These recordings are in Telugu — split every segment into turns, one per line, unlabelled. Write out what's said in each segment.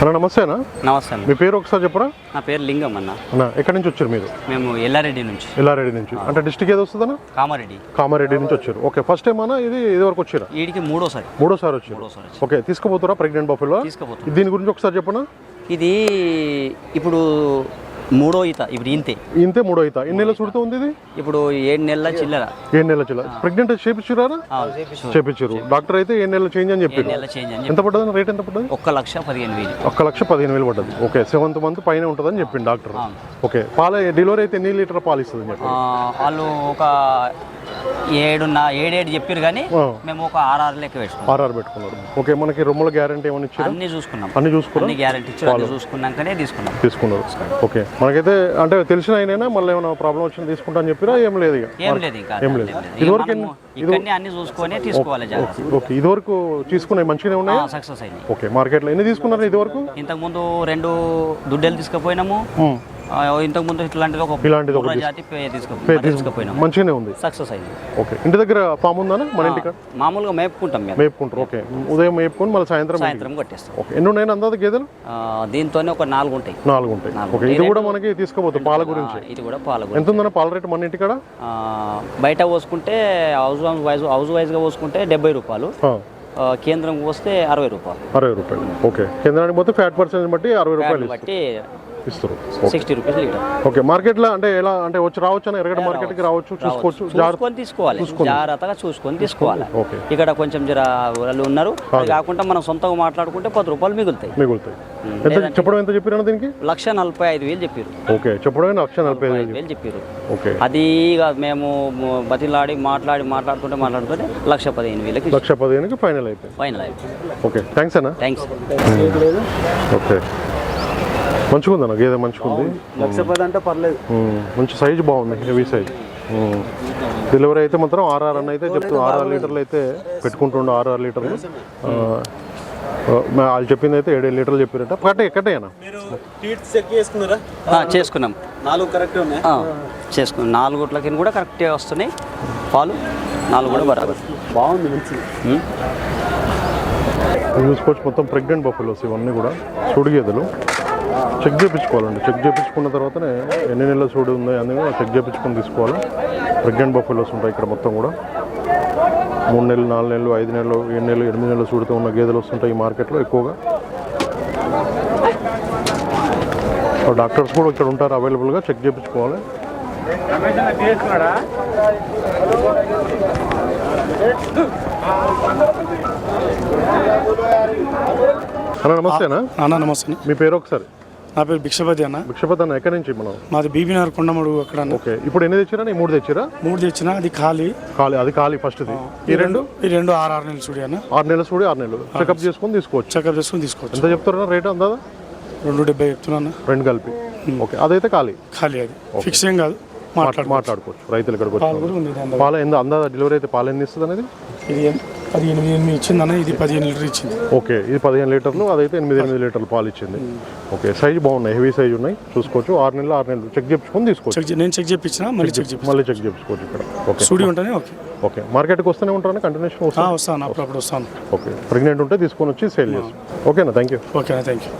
అన్న నమస్తేనా?
నమస్తే అన్న.
మీ పేరు ఒకసారి చెప్పరా?
నా పేరు లింగం అన్న.
అన్న ఎక్కడి నుంచి వచ్చారు మీరు?
మేము ఎల్లారెడ్డి నుంచి.
ఎల్లారెడ్డి నుంచి. అంటే డిస్టిక్ ఏది వస్తుందన్న?
కామారెడ్డి.
కామారెడ్డి నుంచి వచ్చారు. ఓకే ఫస్ట్ టైం అన్న ఇది ఇది వరకు వచ్చారా?
వీడికి మూడోసారి.
మూడోసారి వచ్చారు.
మూడోసారి వచ్చి
ఓకే తీసుకుపోతారా ప్రెగ్నెంట్ బఫెలో
తీసుకుపోతాం.
దీని గురించి ఒకసారి చెప్పనా?
ఇది ఇప్పుడు మూడో ఈత ఇప్పుడు ఇంతే.
ఇంతే మూడో అవుతా ఎన్ని నెలలు చుడుతూ ఉంది ఇది?
ఇప్పుడు ఏడు నెలల చిల్లర.
ఏడు నెలల చిల్ల ప్రెగ్నెంట్ చేపించారా. చేపించారు. డాక్టర్ అయితే ఏడు నెలలు చేంజ్ అని చెప్పారు.
అని
ఎంత పడ్డది? రేట్ ఎంత పడ్డది?
ఒక్క లక్ష పదిహేను వేలు.
ఒక్క లక్ష పదిహేను వేలు పడ్డది. ఓకే సెవెంత్ మంత్ పైన ఉంటుందని చెప్పింది డాక్టర్. ఓకే పాల డెలివరీ అయితే ఎన్ని లీటర్ పాలు ఇస్తుంది చెప్పి
వాళ్ళు ఒక ఏడున్న ఏడేడు చెప్పారు కానీ. మేము ఒక ఆర్ఆర్ లెక్క పెట్టుకున్నాం.
ఆర్ఆర్ పెట్టుకున్నారు ఓకే మనకి రొమ్మల గ్యారంటీ ఏమైనా ఇచ్చారా
అన్ని చూసుకున్నాం.
అన్ని చూసుకురా
అన్ని గ్యారెంటీ ఇచ్చారు అన్ని చూసుకున్నాకనే తీసుకున్నాం.
తీసుకున్నారు. ఓకే మనకైతే అంటే తెలిసిన ఆయనైనా మళ్ళీ ఏమైనా ప్రాబ్లం వచ్చినా తీసుకుంటా అని చెప్పిరా? ఏం లేదు
ఏం లేదు ఇంకా
ఏం లేదు. ఇదివరకు
ఇక్కడనే అన్ని చూసుకొని తీసుకోవాలి
ఓకే ఇదివరకు తీసుకున్నాయి మంచిగానే ఉన్నాయి?
సక్సెస్ అయింది
ఓకే మార్కెట్లో ఎన్ని తీసుకున్నారు ఇదివరకు?
ఇంతకుముందు రెండు దుడ్డెలు తీసుకుపోయినాము. ఇంతకుముందు ఇట్లాంటిది ఒక
ఇలాంటిది
బుర్ర జాతి పే తీసుకు తీసుకుపోయినాము
మంచిగానే ఉంది.
సక్సెస్ అయింది.
ఓకే. ఇంటి దగ్గర ఫామ్ ఉందా మన ఇంటికి?
మామూలుగా మేపుకుంటాం మేము.
మేపుకుంటారు. ఓకే. ఉదయం మేపుకొని మళ్ళీ సాయంత్రం.
సాయంత్రం కొట్టేస్తాం.
ఓకే. ఎన్ని ఉన్నాయి అందాది గేదెలు
దీంతోనే ఒక నాలుగు ఉంటాయి
నాలుగు. ఉంటాయి ఓకే. ఇది కూడా మనకి తీసుకోబోతుంది పాల గురించి.
ఇది కూడా పాల గురించి.
ఎంత ఉందన్న పాల రేటు మన ఇంటికాడ?
ఆ, బయట పోసుకుంటే హౌస్ వైజ్ హౌస్ వైజ్గా పోసుకుంటే డెబ్బై రూపాయలు. కేంద్రం పోస్తే అరవై రూపాయలు.
అరవై రూపాయలు. ఓకే. కేంద్రానికి పోతే ఫ్యాట్ పర్సెంట్ బట్టి అరవై రూపాయలు
బట్టి
ఇస్తారు
సిక్స్టీ రూపీస్ లీటర్.
ఓకే మార్కెట్లో అంటే ఎలా అంటే వచ్చి రావచ్చు. అని ఎరగడ మార్కెట్కి రావచ్చు. చూసుకోవచ్చు జాగ్రత్త
చూసుకొని తీసుకోవాలి. జాగ్రత్తగా చూసుకొని తీసుకోవాలి.
ఓకే
ఇక్కడ కొంచెం జర వాళ్ళు ఉన్నారు. కాకుండా మనం సొంతంగా మాట్లాడుకుంటే పది రూపాయలు మిగులుతాయి.
మిగులుతాయి. ఎంత చెప్పడం ఎంత చెప్పినా దీనికి?
లక్ష నలభై ఐదు వేలు చెప్పారు.
ఓకే చెప్పడం లక్ష నలభై ఐదు
వేలు చెప్పారు.
ఓకే
అది ఇక మేము బతిలాడి మాట్లాడి మాట్లాడుతుంటే మాట్లాడుతుంటే లక్ష పదిహేను వేలకి
లక్ష పదిహేనుకి ఫైనల్ అయిపోయింది.
ఫైనల్ అయిపోయింది.
ఓకే థ్యాంక్స్ అన్న.
థ్యాంక్స్
ఓకే మంచిగా ఉంది అన్న గేదె మంచిగా ఉంది
లక్ష పది అంటే పర్లేదు.
మంచి సైజు బాగుంది హెవీ సైజ్. డెలివరీ అయితే మాత్రం ఆర్ఆర్ అని అయితే చెప్తూ ఆర్ఆర్ లీటర్లు అయితే పెట్టుకుంటుండే ఆర్ఆర్ లీటర్లు. వాళ్ళు చెప్పింది అయితే ఏడేడు లీటర్లు చెప్పారట. కట్టే ఎక్కటేనా
మీరు టీట్స్ చెక్ చేసుకున్నారా?
ఆ, చేసుకున్నాం.
నాలుగు కరెక్ట్
చేసుకున్నాం. నాలుగుట్లకి కూడా కరెక్ట్గా వస్తున్నాయి. పాలు నాలుగు కూడా బరాబర్.
బాగుంది మంచిది.
చూసుకోవచ్చు మొత్తం ప్రెగ్నెంట్ బఫెలోస్ ఇవన్నీ కూడా. సుడి గేదెలు. చెక్ చేయించుకోవాలండి. చెక్ చేయించుకున్న తర్వాతనే ఎన్ని నెలల సూడి ఉంది అన్ని కూడా చెక్ చేయించుకొని తీసుకోవాలి. ప్రెగ్నెంట్ బఫెలోస్ ఉంటాయి ఇక్కడ మొత్తం కూడా. మూడు నెలలు నాలుగు నెలలు ఐదు నెలలు ఏడు నెలలు ఎనిమిది నెలలు సూడితో ఉన్న గేదెలు వస్తుంటాయి ఈ మార్కెట్లో ఎక్కువగా. డాక్టర్స్ కూడా ఇక్కడ ఉంటారు అవైలబుల్గా చెక్ చేయించుకోవాలి. అన్న నమస్తేనా?
అన్న నమస్తే.
మీ పేరు ఒకసారి.
నా పేరు భిక్షపతి అన్న.
భిక్షపతి అన్న ఎక్కడి నుంచి మనం?
మాది బీబీనగర్ కొండమడు అక్కడ
ఓకే ఇప్పుడు ఎన్ని తెచ్చిరా మూడు తెచ్చిరా?
మూడు తెచ్చిన అది ఖాళీ.
ఖాళీ అది ఖాళీ ఫస్ట్ది. ఈ రెండు?
ఈ రెండు ఆరు ఆరు నెలలు చూడి అన్న.
ఆరు నెలలు చూడి ఆరు నెలలు. చెకప్ చేసుకొని తీసుకోవచ్చు.
చెకప్ చేసుకుని తీసుకోవచ్చు.
ఎంత చెప్తారా రేట్ అందాదా
రెండు డెబ్బై చెప్తున్నాను
రెండు కలిపి. ఓకే అదైతే ఖాళీ?
ఖాళీ అది. ఫిక్స్ ఏం కాదు. మాట్లాడు
మాట్లాడుకోవచ్చు. రైతులు ఇక్కడికి
పాలు
వచ్చి పాల ఎంత అందాదా డెలివరీ అయితే పాలు ఎన్ని ఇస్తుంది అనేది?
ఇది ఎన్- పది ఎనిమిది ఎనిమిది ఇచ్చింది అన్న ఇది పదిహేను లీటర్ ఇచ్చింది.
ఓకే ఇది పదిహేను లీటర్లు అదైతే ఎనిమిది ఎనిమిది లీటర్లు పాలు ఇచ్చింది. ఓకే సైజ్ బాగున్నాయి హెవీ సైజ్ ఉన్నాయి చూసుకోవచ్చు. ఆరు నెలలు ఆరు నెలలు చెక్ చేసుకొని తీసుకోవచ్చు.
నేను చెక్ చేయించిన మళ్ళీ చెక్ చేయించిన
మళ్ళీ చెక్ చేసుకోవచ్చు ఇక్కడ. ఓకే.
సూడి ఉంటేనే ఓకే.
ఓకే మార్కెట్కి వస్తూనే ఉంటారా? కంటిన్యూషన్ వస్తాను
వస్తాను అప్పుడప్పుడు వస్తాను.
ఓకే ప్రెగ్నెంట్ ఉంటే తీసుకొని వచ్చి సేల్ చేస్తాం ఓకేనా? థ్యాంక్ యూ
ఓకేనా థ్యాంక్ యూ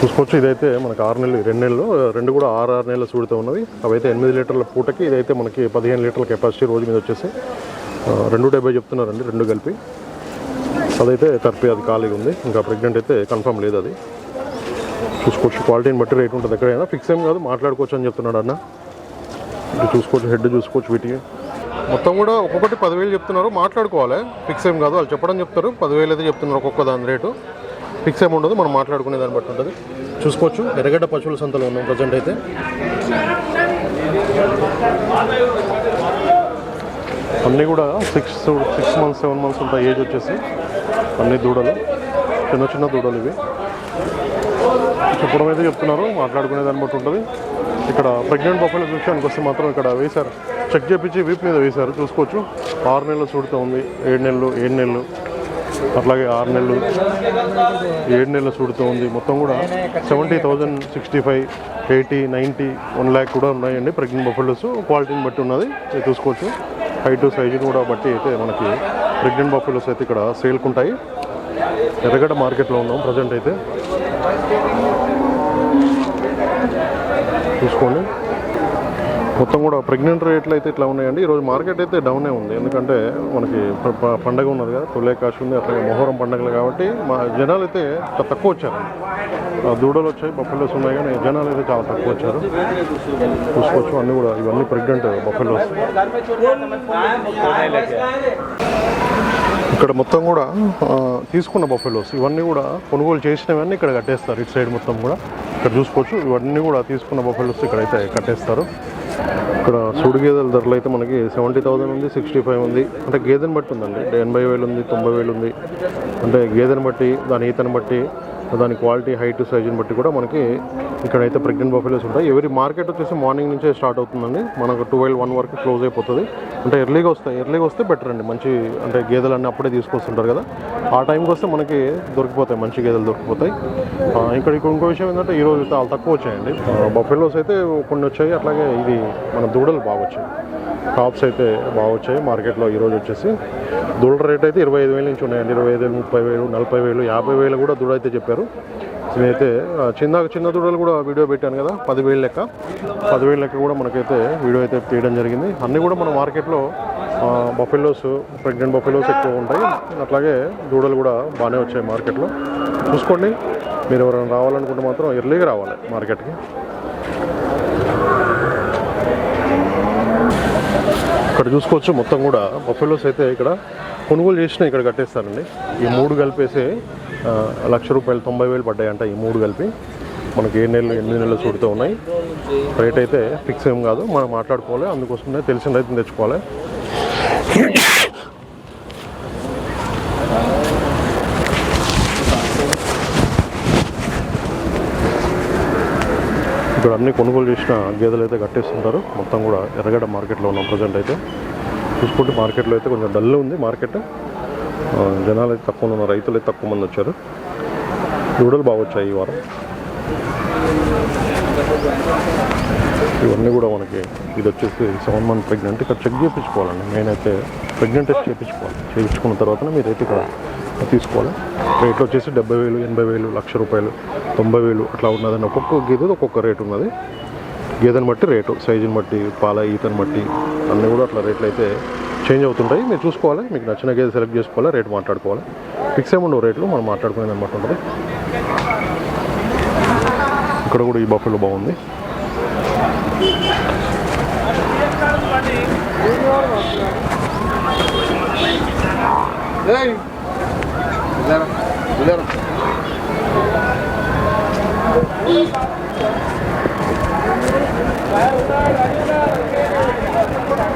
చూసుకోవచ్చు ఇదైతే మనకి ఆరు నెలలు రెండు నెలలు రెండు కూడా ఆరు ఆరు నెలల చూడుతూ ఉన్నవి. అవైతే ఎనిమిది లీటర్ల పూటకి ఇదైతే మనకి పదిహేను లీటర్ల కెపాసిటీ రోజు మీద వచ్చేసి రెండు డెబ్బై చెప్తున్నారండి రెండు కలిపి. అదైతే థర్పీ అది ఖాళీగా ఉంది. ఇంకా ప్రెగ్నెంట్ అయితే కన్ఫర్మ్ లేదు అది. చూసుకోవచ్చు. క్వాలిటీని బట్టి రేట్ ఉంటుంది. ఎక్కడైనా ఫిక్స్ ఏం కాదు మాట్లాడుకోవచ్చు అని చెప్తున్నాడు అన్న. ఇటు చూసుకోవచ్చు హెడ్ చూసుకోవచ్చు వీటికి. మొత్తం కూడా ఒక్కొక్కటి పదివేలు చెప్తున్నారు. మాట్లాడుకోవాలి. ఫిక్స్ ఏం కాదు. వాళ్ళు చెప్పడం చెప్తారు. పదివేలు అయితే చెప్తున్నారు ఒక్కొక్క దాని రేటు. ఫిక్స్ ఏమి ఉండదు. మనం మాట్లాడుకునే దాన్ని బట్టి ఉంటుంది. చూసుకోవచ్చు. ఎర్రగడ్డ పశువుల సంతలో ఉన్నాం ప్రజెంట్ అయితే. అన్నీ కూడా six six months seven months ఉంటాయి ఏజ్ వచ్చేసి అన్ని దూడలు. చిన్న చిన్న దూడలు ఇవి. చెప్పడం అయితే చెప్తున్నారు మాట్లాడుకునే దాన్ని బట్టి ఉంటుంది. ఇక్కడ ప్రెగ్నెంట్ బఫెల విషయానికి వస్తే మాత్రం ఇక్కడ వేశారు. చెక్ చేపించి వీప్ మీద వేశారు చూసుకోవచ్చు. ఆరు నెలలు చూడుతూ ఉంది ఏడు నెలలు ఏడు నెలలు. అట్లాగే ఆరు నెలలు ఏడు నెలలు చూడుతూ ఉంది. మొత్తం కూడా seventy thousand sixty five eighty ninety one lakh కూడా ఉన్నాయండి ప్రెగ్నెంట్ బఫెలోస్ క్వాలిటీని బట్టి ఉన్నది చూసుకోవచ్చు. హైట్ సైజుని కూడా బట్టి అయితే మనకి ప్రెగ్నెంట్ బఫెలోస్ అయితే ఇక్కడ సేల్కుంటాయి ఎర్రగడ్డ మార్కెట్లో ఉన్నాం ప్రజెంట్ అయితే చూసుకోండి మొత్తం కూడా ప్రెగ్నెంట్ రేట్లు అయితే ఇట్లా ఉన్నాయండి. ఈరోజు మార్కెట్ అయితే డౌనే ఉంది. ఎందుకంటే మనకి పండగ ఉన్నది కదా. తులేకాశి ఉంది. అట్లాగే మొహరం పండగలు కాబట్టి మా జనాలు అయితే తక్కువ వచ్చారు. దూడలు వచ్చాయి బఫెలోస్ ఉన్నాయి కానీ జనాలు అయితే చాలా తక్కువ వచ్చారు. చూసుకోవచ్చు. అన్నీ కూడా ఇవన్నీ ప్రెగ్నెంట్ బఫెలోస్. ఇక్కడ మొత్తం కూడా తీసుకున్న బఫెలోస్. ఇవన్నీ కూడా కొనుగోలు చేసినవన్నీ ఇక్కడ కట్టేస్తారు. ఇటు సైడ్ మొత్తం కూడా. ఇక్కడ చూసుకోవచ్చు. ఇవన్నీ కూడా తీసుకున్న బఫెలోస్ ఇక్కడైతే కట్టేస్తారు. ఇక్కడ సుడి గేదెల ధరలు అయితే మనకి సెవెంటీ థౌసండ్ ఉంది సిక్స్టీ ఫైవ్ ఉంది. అంటే గేదెని బట్టి ఉందండి. ఎనభై వేలు ఉంది తొంభై వేలు ఉంది. అంటే గేదెని బట్టి దాని ఈతను బట్టి దాని క్వాలిటీ హైట్ సైజుని బట్టి కూడా మనకి ఇక్కడైతే ప్రెగ్నెంట్ బఫెలోస్ ఉంటాయి. ఎవరి మార్కెట్ వచ్చేసి మార్నింగ్ నుంచే స్టార్ట్ అవుతుందండి. మనకు ట్వెల్వ్ వన్ వరకు క్లోజ్ అయిపోతుంది. అంటే ఎర్లీగా వస్తాయి. ఎర్లీగా వస్తే బెటర్ అండి. మంచి అంటే గేదెలన్నీ అప్పుడే తీసుకొస్తుంటారు కదా. ఆ టైంకి వస్తే మనకి దొరికిపోతాయి. మంచి గేదెలు దొరికిపోతాయి. ఇక్కడ ఇక్కడ ఇంకో విషయం ఏంటంటే ఈరోజు చాలా తక్కువ వచ్చాయండి. బఫెలోస్ అయితే కొన్ని వచ్చాయి. అట్లాగే ఇది మన దూడలు బాగా వచ్చాయి. టాప్స్ అయితే బాగా వచ్చాయి మార్కెట్లో ఈరోజు వచ్చేసి. దూడల రేట్ అయితే ఇరవై ఐదు వేల నుంచి ఉన్నాయండి. ఇరవై ఐదు వేలు ముప్పై వేలు నలభై వేలు యాభై వేలు కూడా దూడ అయితే చెప్పారు. నేనైతే ఆ, చిన్న చిన్న దూడలు కూడా వీడియో పెట్టాను కదా పదివేలు లెక్క. పదివేలు లెక్క కూడా మనకైతే వీడియో అయితే తీయడం జరిగింది. అన్నీ కూడా మన మార్కెట్లో బఫెలోస్ ప్రెగ్నెంట్ బఫెలోస్ ఎక్కువ ఉంటాయి. అట్లాగే దూడలు కూడా బాగానే వచ్చాయి మార్కెట్లో. చూసుకోండి. మీరు ఎవరైనా రావాలనుకుంటే మాత్రం ఎర్లీగా రావాలి మార్కెట్కి. ఇక్కడ చూసుకోవచ్చు మొత్తం కూడా. బఫెలోస్ అయితే ఇక్కడ కొనుగోలు చేసిన ఇక్కడ కట్టేస్తారండి. ఈ మూడు కలిపేసి లక్ష రూపాయలు తొంభై వేలు పడ్డాయంట ఈ మూడు కలిపి. మనకి ఏ నెలలు ఎనిమిది నెలలు చూడుతూ ఉన్నాయి. రేట్ అయితే ఫిక్స్ ఏం కాదు. మనం మాట్లాడుకోవాలి. అందుకోసమే తెలిసిన రైతుని తెచ్చుకోవాలి. ఇక్కడ అన్ని కొనుగోలు చేసిన గేదెలు అయితే కట్టేస్తుంటారు. మొత్తం కూడా ఎర్రగడ్డ మార్కెట్లో ఉన్నాం ప్రజెంట్ అయితే. చూసుకుంటే మార్కెట్లో అయితే కొంచెం డల్ ఉంది మార్కెట్. జనాలు అయితే తక్కువ ఉన్నారు రైతులు అయితే తక్కువ మంది వచ్చారు. దూడలు బాగా వచ్చాయి ఈ వారం. ఇవన్నీ కూడా మనకి ఇది వచ్చేసి సెవెన్ మంత్ ప్రెగ్నెంట్. ఇక్కడ చెక్ చేయించుకోవాలండి. నేనైతే ప్రెగ్నెంట్ టెస్ట్ చేయించుకోవాలి. చేయించుకున్న తర్వాత మీరైతే ఇక్కడ తీసుకోవాలి. రేట్లు వచ్చేసి డెబ్బై వేలు ఎనభై వేలు లక్ష రూపాయలు తొంభై వేలు అట్లా ఉన్నదండి ఒక్కొక్క గేదె ఒక్కొక్క రేటు ఉన్నది. గేదెని బట్టి రేటు సైజుని బట్టి పాల ఈతని బట్టి అన్నీ కూడా అట్లా రేట్లు అయితే చేంజ్ అవుతుంటాయి. మీరు చూసుకోవాలి మీకు నచ్చిన గేదె సెలెక్ట్ చేసుకోవాలి రేటు మాట్లాడుకోవాలి. ఫిక్స్ ఏముండవు రేట్లు మనం మాట్లాడుకునేది అనమాట ఉంటుంది. ఇక్కడ కూడా ఈ బఫెలో బాగుంది.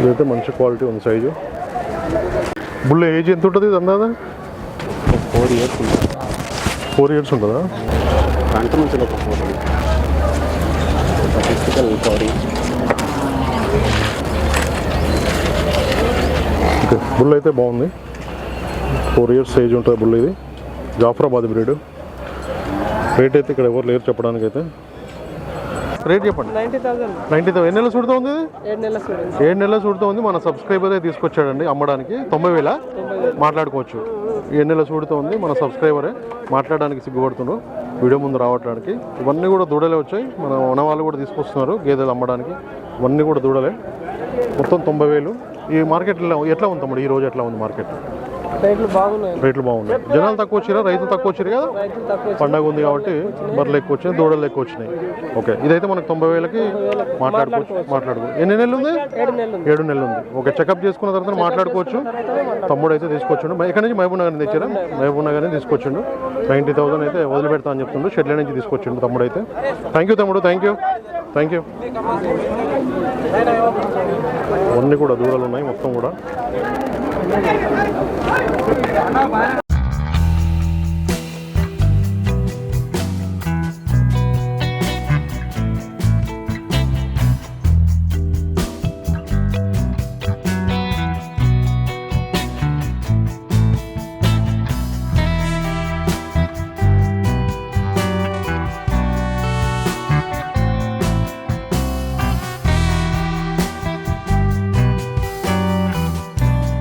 ఇదైతే మంచి క్వాలిటీ ఉంది సైజు. బుల్ల ఏజ్ ఎంత ఉంటుంది ఇది అందాదా
ఫోర్ ఇయర్స్ ఉంది
ఫోర్ ఇయర్స్ ఉంటుందా?
ఫ్రంట్ నుంచి ఒక four statistical body
okay bull అయితే బాగుంది. ఫోర్ ఇయర్స్ ఏజ్ ఉంటుంది బుల్ ఇది. జాఫరాబాద్ బ్రీడ్. రేట్ అయితే ఇక్కడ ఎవరు లేరు చెప్పడానికి అయితే రేట్ చెప్పండి.
Ninety thousand.
నైంటీ ఎన్ని నెలలు చూడుతూ ఉంది?
ఏడు నెలల
ఏడు నెలలు చూడుతూ ఉంది. మన సబ్స్క్రైబర్ తీసుకొచ్చాడండి అమ్మడానికి. తొంభై వేల? మాట్లాడుకోవచ్చు. ఏడు నెలలు చూడుతూ ఉంది. మన సబ్స్క్రైబరే మాట్లాడడానికి సిగ్గుపడుతున్నారు వీడియో ముందు రావడానికి ఇవన్నీ కూడా దూడలే వచ్చాయి. మన వాళ్ళు కూడా తీసుకొస్తున్నారు గేదెలు అమ్మడానికి. ఇవన్నీ కూడా దూడలే. మొత్తం తొంభై వేలు. ఈ మార్కెట్లో ఎట్లా ఉంది తమ్ముడు? ఈ రోజు ఎట్లా ఉంది మార్కెట్
రేట్లు బాగున్నాయి.
రేట్లు బాగున్నాయి. జనాలు తక్కువ వచ్చిరా? రైతులు తక్కువ వచ్చారు కదా? పండగ ఉంది కాబట్టి బర్రెలు ఎక్కువ వచ్చినాయి దూడలు ఎక్కువ వచ్చినాయి. ఓకే ఇదైతే మనకు తొంభై వేలకి మాట్లాడుకోవచ్చు. మాట్లాడుకోవచ్చు. ఎన్ని నెలలు ఉంది?
ఏడు నెలలు ఉంది.
ఓకే చెకప్ చేసుకున్న తర్వాత మాట్లాడుకోవచ్చు. తమ్ముడు అయితే తీసుకొచ్చిండు. ఎక్కడి నుంచి? మహబూబ్ నగర్ తెచ్చారా? మహబూబ్ నగర్ నుంచి తీసుకొచ్చిండు. నైంటీ థౌసండ్ అయితే వదిలిపెడతా అని చెప్తుండు. షెడ్ల నుంచి తీసుకొచ్చిండు తమ్ముడు అయితే. థ్యాంక్ యూ తమ్ముడు థ్యాంక్ యూ థ్యాంక్ యూ అన్నీ కూడా దూరాలు ఉన్నాయి మొత్తం కూడా.
Có hiệu?